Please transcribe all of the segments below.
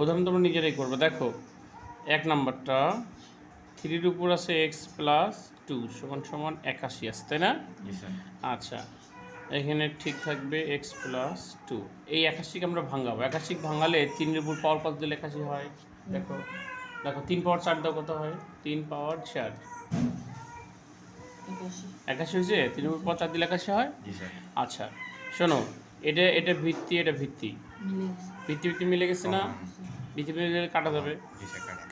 উদাহরণ তোমরা নিজেরাই করবে। দেখো এক নাম্বারটা থ্রির উপর আছে এক্স প্লাস টু সমান সমান একাশি আছে তাই না? জি স্যার আচ্ছা এখানে ঠিক থাকবে এক্স প্লাস টু এই একাশিকে আমরা ভাঙাবো। একাশিক ভাঙালে তিনের উপর পাওয়ার কত দিলে একাশি হয়? দেখো দেখো তিন পাওয়ার চার দাও কত হয়? তিন পাওয়ার চার। একাশি। হয়েছে? তিন উপর পাওয়ার চার দিলে একাশি হয়? জি স্যার আচ্ছা শোনো এটা এটা ভিত্তি এটা ভিত্তি। ভিত্তি ভিত্তি মিলে গেছে না? ভিত্তি মিলে কাটা যাবে।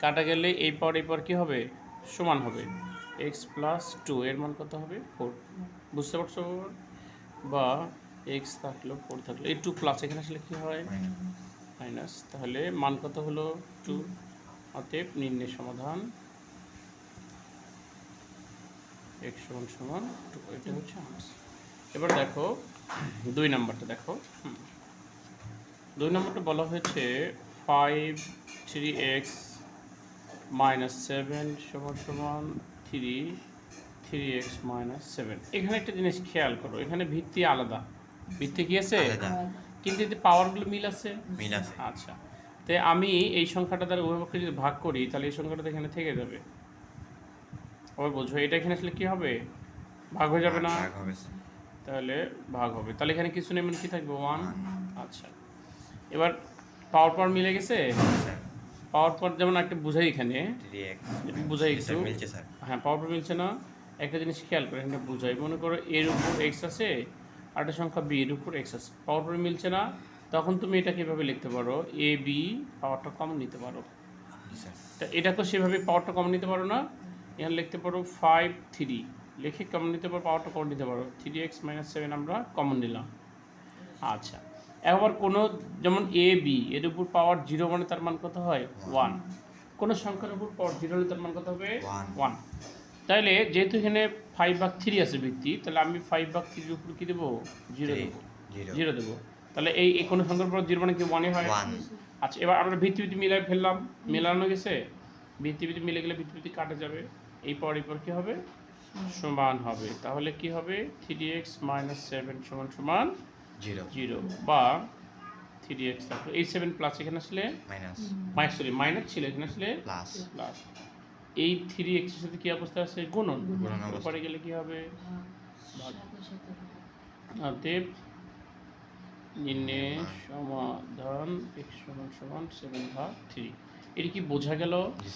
কাটা গেলে এই পর এই পর কী হবে? সমান হবে। এক্স প্লাস টু এর মান কত হবে? ফোর বুঝতে পারছ? বা এক্স থাকল ফোর থাকল। এই টু প্লাস এখানে আসলে কী হয়? মাইনাস তাহলে মান কত হলো? টু অতএব নির্ণয় সমাধান এক্স সমান সমান টু এটা হচ্ছে আনসার এবার দেখো দুই নাম্বারটা দেখো। হুম। দুই নাম্বারটা বলা হয়েছে five three x minus seven সমান সমান three three x minus seven এখানে একটা জিনিস খেয়াল করো এখানে ভিত্তি আলাদা। ভিত্তি কি আছে? আলাদা। কিন্তু এতে পাওয়ারগুলো মিল আছে? মিল আছে। আচ্ছা। তো আমি এই সংখ্যাটা দ্বারা উভয়পক্ষে যদি ভাগ করি তাহলে এই সংখ্যাটা এখানে থেকে যাবে। আবার বোঝো এটা এখানে আসলে কি হবে? ভাগ হয়ে যাবে না? ভাগ হবে। স্যার তাহলে ভাগ হবে। তাহলে এখানে কিছু নেই মানে কি থাকবে? ওয়ান আচ্ছা। এবার পাওয়ার পাওয়ার মিলে গেছে? পাওয়ার পাওয়ার যেমন একটা বুঝাই এখানে। বুঝাই স্যার একটু। হ্যাঁ পাওয়ার পাওয়ার মিলছে না। একটা জিনিস খেয়াল করে এখানে বুঝাই। মনে করো এর উপর এক্স আছে আর একটা সংখ্যা বি এর উপর এক্স আছে। পাওয়ার পাওয়ার মিলছে না তখন তুমি এটা কীভাবে লিখতে পারো? এ বি পাওয়ারটা কম নিতে পারো। জি স্যার। তা সেভাবে পাওয়ারটা কম নিতে পারো না। এখানে লিখতে পারো ফাইভ থ্রি লিখে কমন নিতে পারো পাওয়ারটা কমন নিতে পারো। থ্রি এক্স মাইনাস সেভেন আমরা কমন নিলাম। আচ্ছা। একবার কোনো যেমন এ বি এর উপর পাওয়ার জিরো মানে তার মান কত হয়? ওয়ান কোনো সংখ্যার উপর পাওয়ার জিরো হলে তার মান কত হবে? ওয়ান তাহলে যেহেতু এখানে ফাইভ ভাগ থ্রি আছে ভিত্তি তাহলে আমি ফাইভ ভাগ থ্রির উপর কী দেবো? জিরো দেবো। জিরো জিরো দেবো। তাহলে এই এই কোনো সংখ্যার উপর জিরো মানে কি ওয়ানই হয়? আচ্ছা এবার আমরা ভিত্তি ভিত্তি মিলাই ফেললাম। মেলানো গেছে? ভিত্তি ভিত্তি মিলে গেলে ভিত্তি ভিত্তি কাটা যাবে। এই পর এই পর কী হবে? সমান। হবে। তাহলে কি হবে? থ্রি এক্স মাইনাস সেভেন সমান সমান জিরো। জিরো বা থ্রি এক্স থাকল এই সেভেন প্লাস এখানে আসলে মাইনাস। মাইনাস সরি মাইনাস ছিল এখানে আসলে প্লাস প্লাস এই থ্রি এক্সের সাথে কি অবস্থা আছে? গুণন। পরে গেলে কি হবে? অতএব নিম্নে সমাধান এক্স সমান সমান সেভেন ভাগ থ্রি এটি কি বোঝা গেল? জি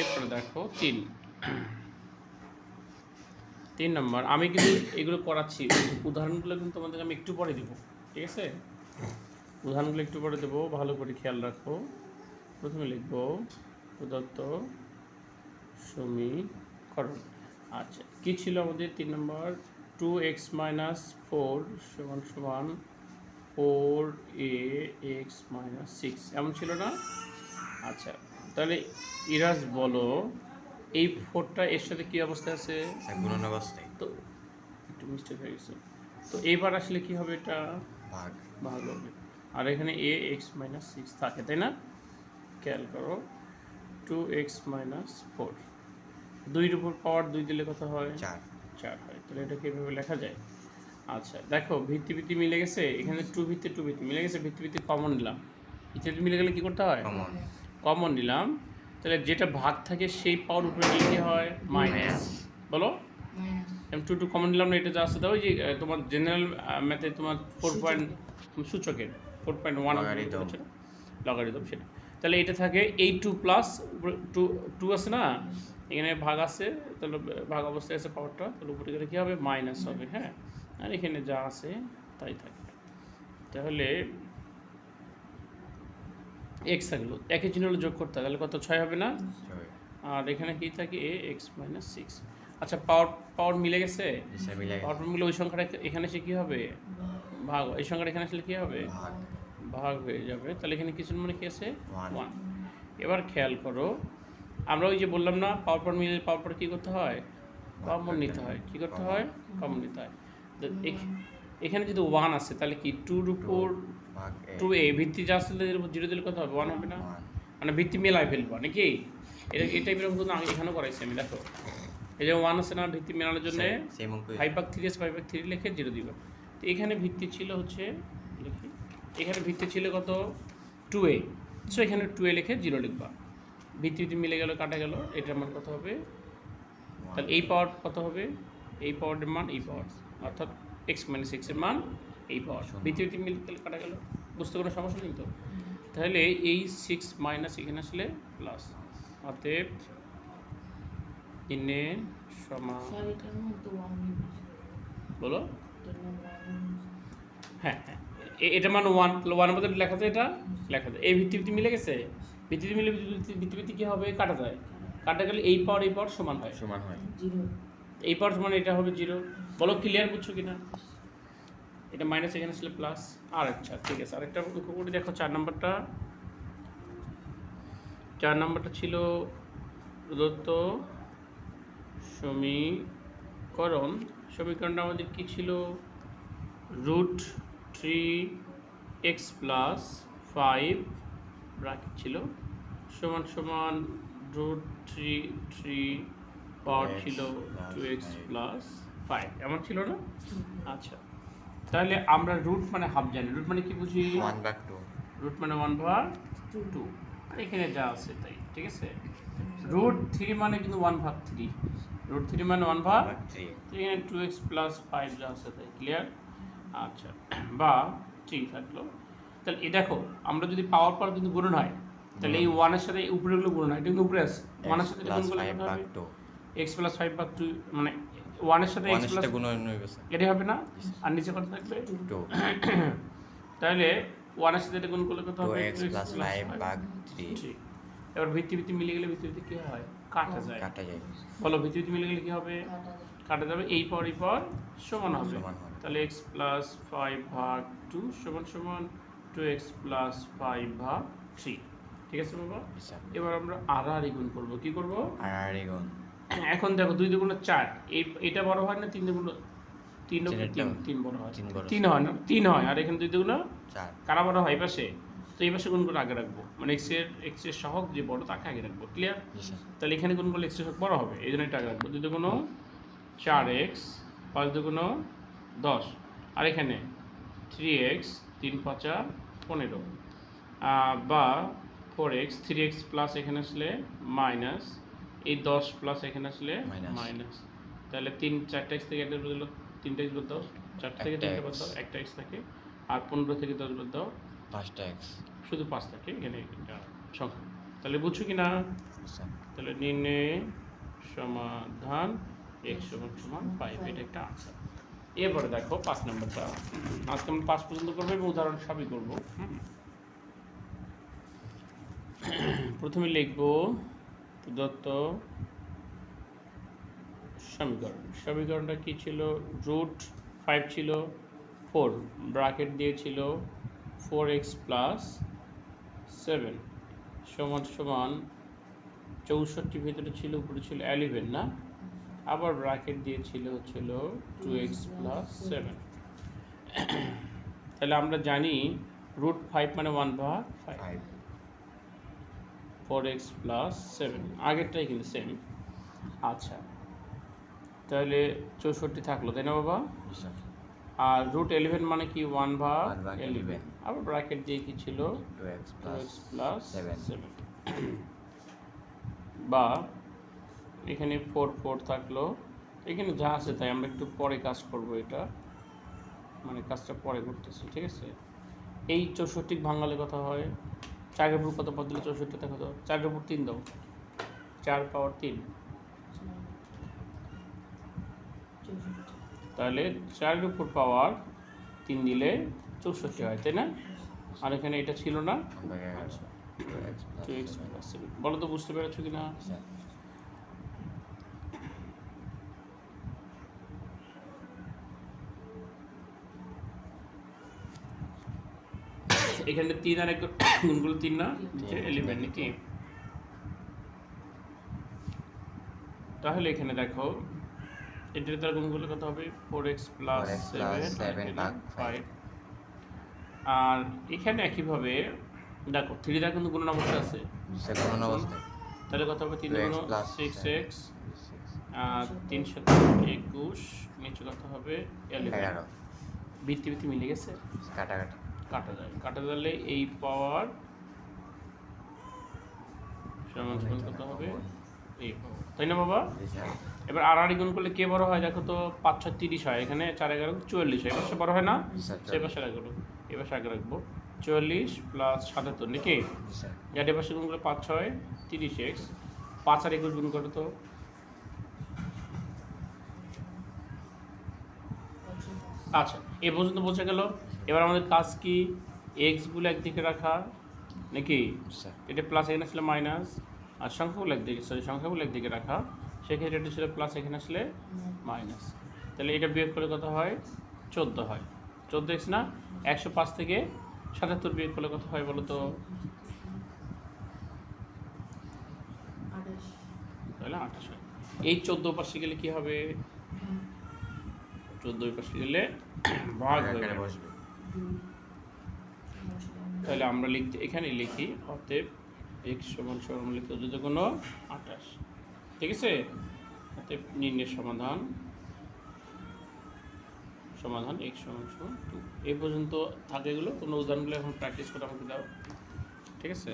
এরপরে দেখো তিন। তিন নম্বর, আমি কিন্তু এগুলো করাচ্ছি। উদাহরণগুলো কিন্তু তোমাদের আমি একটু পরে দেবো, ঠিক আছে? উদাহরণগুলো একটু পরে দেবো, ভালো করে খেয়াল রাখো। প্রথমে লিখব প্রদত্ত সমীকরণ। আচ্ছা কী ছিল আমাদের তিন নম্বর? টু এক্স মাইনাস ফোর সমান সমান four a x minus six এমন ছিল না? আচ্ছা তাহলে ইরাজ বলো। এই ফোরটা এর সাথে কী অবস্থা আছে? গুণন অবস্থায়। তো একটু মিস্টেক হয়ে গেছে। তো এইবার আসলে কি হবে এটা? ভাগ। ভাগ হবে। আর এখানে এ এক্স মাইনাস সিক্স থাকে তাই না? খেয়াল করো। Two x minus four. দুইয়ের উপর পাওয়ার দুই দিলে কত হয়? চার। চার হয়। তাহলে এটা কীভাবে লেখা যায়? আচ্ছা দেখো ভিত্তি ভিত্তি মিলে গেছে। এখানে টু ভিত্তি টু ভিত্তি মিলে গেছে। ভিত্তি ভিত্তি কমন নিলাম। ভিত্তি মিলে গেলে কী করতে হয়? কমন কমন নিলাম। তাহলে যেটা ভাগ থাকে সেই পাওয়ার উপরে নিয়ে কি হয়? মাইনাস বলো? Minus M two two common নিলাম না এটা যা আছে ওই যে তোমার জেনারেল ম্যাথে তোমার ফোর পয়েন্ট সূচকের। Four point one Logarithm। Logarithm সেটা। তাহলে এটা থাকে এই টু প্লাস টু টু আছে না? এখানে ভাগ আছে তাহলে ভাগ অবস্থায় আছে পাওয়ারটা তাহলে উপরে গেলে কী হবে? মাইনাস হবে হ্যাঁ? আর এখানে যা আছে তাই থাকে। তাহলে এক্স থাকল। একই চিহ্ন হলে যোগ করতে হয় তাহলে কত? ছয় হবে না? আর এখানে কি থাকে? এ এক্স মাইনাস সিক্স আচ্ছা পাওয়ার পাওয়ার মিলে গেছে? পাওয়ার মিলে ওই সংখ্যাটা এখানে সে কী হবে? ভাগ। এই সংখ্যাটা এখানে আসলে কী হবে? ভাগ। হয়ে যাবে। তাহলে এখানে কিছু মানে কি আছে? ওয়ান এবার খেয়াল করো আমরা ওই যে বললাম না পাওয়ার পর মিলে পাওয়ার পর কী করতে হয়? কমন নিতে হয়। কী করতে হয়? কমন নিতে হয়। এখানে যদি ওয়ান আছে তাহলে কি? টুর উপর টু এ ভিত্তি যা আসলে জিরো দিলে কত হবে ওয়ান হবে না? মানে ভিত্তি মেলায় ফেলব নাকি? এটা এই টাইপের কিন্তু আমি এখানেও করাইছি আমি দেখো। এই যে ওয়ান আছে না ভিত্তি মেলানোর জন্য ফাইভ ভাগ থ্রি আছে ফাইভ ভাগ থ্রি লিখে জিরো দিব। তো এখানে ভিত্তি ছিল হচ্ছে এখানে ভিত্তি ছিল কত? টু এ সো এখানে টু এ লিখে জিরো লিখবা। ভিত্তি ভিত্তি মিলে গেল কাটা গেল এটার মান কত হবে? তাহলে এই পাওয়ার কত হবে? এই পাওয়ারের মান এই পাওয়ার অর্থাৎ এক্স মাইনাস এক্সের মান এই পাওয়ার ভিত্তি মিলে তাহলে কাটা গেল। বুঝতে কোনো সমস্যা নেই তো? তাহলে এই সিক্স মাইনাস এখানে আসলে প্লাস অতএব তিনে সমান ওয়ান বলো। ওয়ান হ্যাঁ হ্যাঁ। এ- এটা মান ওয়ান তাহলে ওয়ানের মধ্যে লেখা যায় এটা? লেখা যায়। এই ভিত্তি ভিত্তি মিলে গেছে? ভিত্তি ভিত্তি মিলে ভিত্তি ভিত্তি- ভিত্তি ভিত্তি কী হবে? কাটা যায়। কাটা গেলে এই পাওয়ার এই পাওয়ার সমান হয়। সমান হয়। এই পাওয়ার সমান এটা হবে জিরো বলো ক্লিয়ার বুঝছ কিনা? এটা মাইনাস এখানে ছিল প্লাস আর আচ্ছা ঠিক আছে আরেকটা লক্ষ্য করে দেখো চার নম্বরটা। চার নম্বরটা ছিল প্রদত্ত সমীকরণ। সমীকরণটা আমাদের কি ছিল? Root three x plus five bracket ছিল। সমান সমান রুট থ্রি থ্রি পাওয়ার ছিল টু এক্স প্লাস ফাইভ এমন ছিল না? আচ্ছা। তাহলে আমরা রুট মানে হাফ জানি। রুট মানে কি বুঝি? ওয়ান বাক টু রুট মানে ওয়ান ভাগ টু আর এখানে যা আছে তাই ঠিক আছে? রুট থ্রি মানে কিন্তু ওয়ান ভাগ থ্রি রুট থ্রি মানে ওয়ান ভাগ থ্রি এখানে টু এক্স প্লাস ফাইভ যা আছে তাই ক্লিয়ার আচ্ছা বা থ্রি থাকল। তাহলে এ দেখো আমরা যদি পাওয়ার পর কিন্তু গুণন হয় তাহলে এই ওয়ানের সাথে এই উপরেগুলো গুণন হয়। এটা কিন্তু উপরে আছে। ওয়ানের সাথে গুণ করলে হবে? এক্স প্লাস ফাইভ ভাগ টু মানে ওয়ানের সাথে এক্স প্লাস হয়ে হবে না? আর নিচে কত থাকবে? টু তাহলে ওয়ানের সাথে এটা গুণ করলে কত হবে? এক্স প্লাস ফাইভ বাক থ্রি থ্রি এবার ভিত্তি ভিত্তি মিলে গেলে ভিত্তি ভিত্তি কি হয়? কাটা যায়। কাটা যায়। বলো ভিত্তি ভিত্তি মিলে গেলে কি হবে? কাটা যাবে। এই পর এই পর সমান হবে। তাহলে এক্স প্লাস ফাইভ ভাগ টু সমান সমান টু এক্স প্লাস ফাইভ ভাগ থ্রি ঠিক আছে বাবা? এবার আমরা আর আর গুণ করব। কি করব? আর আর গুণ। এখন দেখো দুই দুগুণ চার। এই এটা বড় হয় না তিন দুগুণ তিন তিন তিন বড় হয়। তিন হয় না তিন হয়। আর এখানে দুই দুগুণ চার। কারা বড় হয়? এই পাশে। তো এই পাশে গুণ করে আগে রাখব। মানে এক্সের এক্সের সহগ যে বড় তাকে আগে রাখব। ক্লিয়ার তাহলে এখানে গুণ করলে এক্সের সহগ বড় হবে। এই জন্য এটা আগে রাখব। দুই দুগুণ চার এক্স পাঁচ দুগুণ দশ। আর এখানে থ্রি এক্স তিন পাঁচা পনেরো। বা four x three x plus এখানে আসলে মাইনাস এই দশ প্লাস এখানে আসলে. মাইনাস তাহলে তিন চারটা এক্স থেকে একটা বদলো তিনটা এক্স বাদ দাও। চারটা থেকে তিনটা বাদ দাও একটা এক্স থাকে। আর পনেরো থেকে দশ বাদ দাও। পাঁচটা এক্স শুধু পাঁচ থাকে এখানে সংখ্যা। তাহলে বুঝছ কি না তাহলে নির্ণয় সমাধান এক্স সমান সমান ফাইভ এটা একটা আনসার এরপরে দেখো পাঁচ নম্বরটা। আজকে আমরা পাঁচ পর্যন্ত করব এবং উদাহরণ সবই করব। প্রথমে লিখব প্রদত্ত সমীকরণ। সমীকরণটা কি ছিল? রুট ফাইভ ছিল ফোর ব্রাকেট দিয়েছিল ফোর এক্স প্লাস সেভেন সমান সমান চৌষট্টি ভিতরে ছিল, উপরে ছিল অ্যালিভেন না? আবার ব্র্যাকেট দিয়েছিল হচ্ছিল টু এক্স প্লাস সেভেন তাহলে আমরা জানি রুট ফাইভ মানে ওয়ান ভাগ five four x plus seven আগেরটাই কিন্তু সেম আচ্ছা। তাহলে চৌষট্টি থাকল তাই না বাবা? আর রুট এলেভেন মানে কি? ওয়ান ভাগ এলেভেন 11 আবার ব্র্যাকেট দিয়ে কি ছিল? Two x plus. সেভেন বা এখানে ফোর ফোর থাকল। এখানে যা আছে তাই আমরা একটু পরে কাজ করব এটা। মানে কাজটা পরে করতেছি ঠিক আছে? এই চৌষট্টি ভাঙালে কথা হয় চারের উপর কত? পদ দিলে চৌষট্টি দেখো তো চাকরি উপর তিন দাও। চার পাওয়ার তিন। তাহলে চাকরি উপর পাওয়ার তিন দিলে চৌষট্টি হয় তাই না? আর এখানে এটা ছিল না? আচ্ছা বলো তো বুঝতে পেরেছ কি না এখানে তিন আর এক গুণগুলো তিন না? তিন, নাকি তাহলে এখানে দেখো এটার তার গুণগুলো কত হবে? Four x plus seven five আর এখানে একইভাবে দেখো থ্রি দা কিন্তু গুণন অবস্থা আছে। তাহলে কত হবে? তিন 2x গুণ সিক্স এক্স তিনশো একুশ নিচে কত হবে? এগারো। ভিত্তি ভিত্তি মিলে গেছে? কাটাকাটি। কাটা যায়। কাটা গেলে এই পাওয়ার সমান সমান কত হবে? এই পাওয়ার তাই না বাবা? এবার আর আর গুণ করলে কে বড় হয়? দেখো তো পাঁচ ছয় তিরিশ হয়। এখানে চার এগারো চুয়াল্লিশ হয়। এবার বড় হয় না? জি স্যার সে পাশে রাখব এবার আগে রাখব। চুয়াল্লিশ প্লাস সাতাত্তর নাকি? যার পাশে গুণ করলে পাঁচ ছয় তিরিশ এক্স পাঁচ আর একুশ গুণ করো তো। আচ্ছা এ পর্যন্ত বোঝা গেল। এবার আমাদের কাজ কি? এক্সগুলো একদিকে রাখা নাকি? স্যার। এটা প্লাস এখানে আসলে মাইনাস আর সংখ্যাগুলো একদিকে সরি সংখ্যাগুলো একদিকে রাখা। সেক্ষেত্রে এটা ছিল প্লাস এখানে আসলে মাইনাস তাহলে এটা বিয়োগ করলে কত হয়? চোদ্দ হয়। চোদ্দ এক্স না? একশো পাঁচ থেকে সাতাত্তর বিয়োগ করলে কত হয় বলো তো তাহলে আঠাশ হয়। এই চোদ্দ পাশে গেলে কি হবে? চোদ্দ পাশে গেলে ভাগ হয়ে বসবে। তাহলে আমরা লিখতে এখানে লিখি, অতএব এক্স সমান সমান লিখতে যদি কোনো আঠাশ। ঠিক আছে? অতএব নির্ণয়ের সমাধান সমাধান এক্স সমান সমান টু এই পর্যন্ত থাকে এগুলো? তোমরা উদাহরণগুলো এখন প্র্যাকটিস করে আমাকে দাও। ঠিক আছে?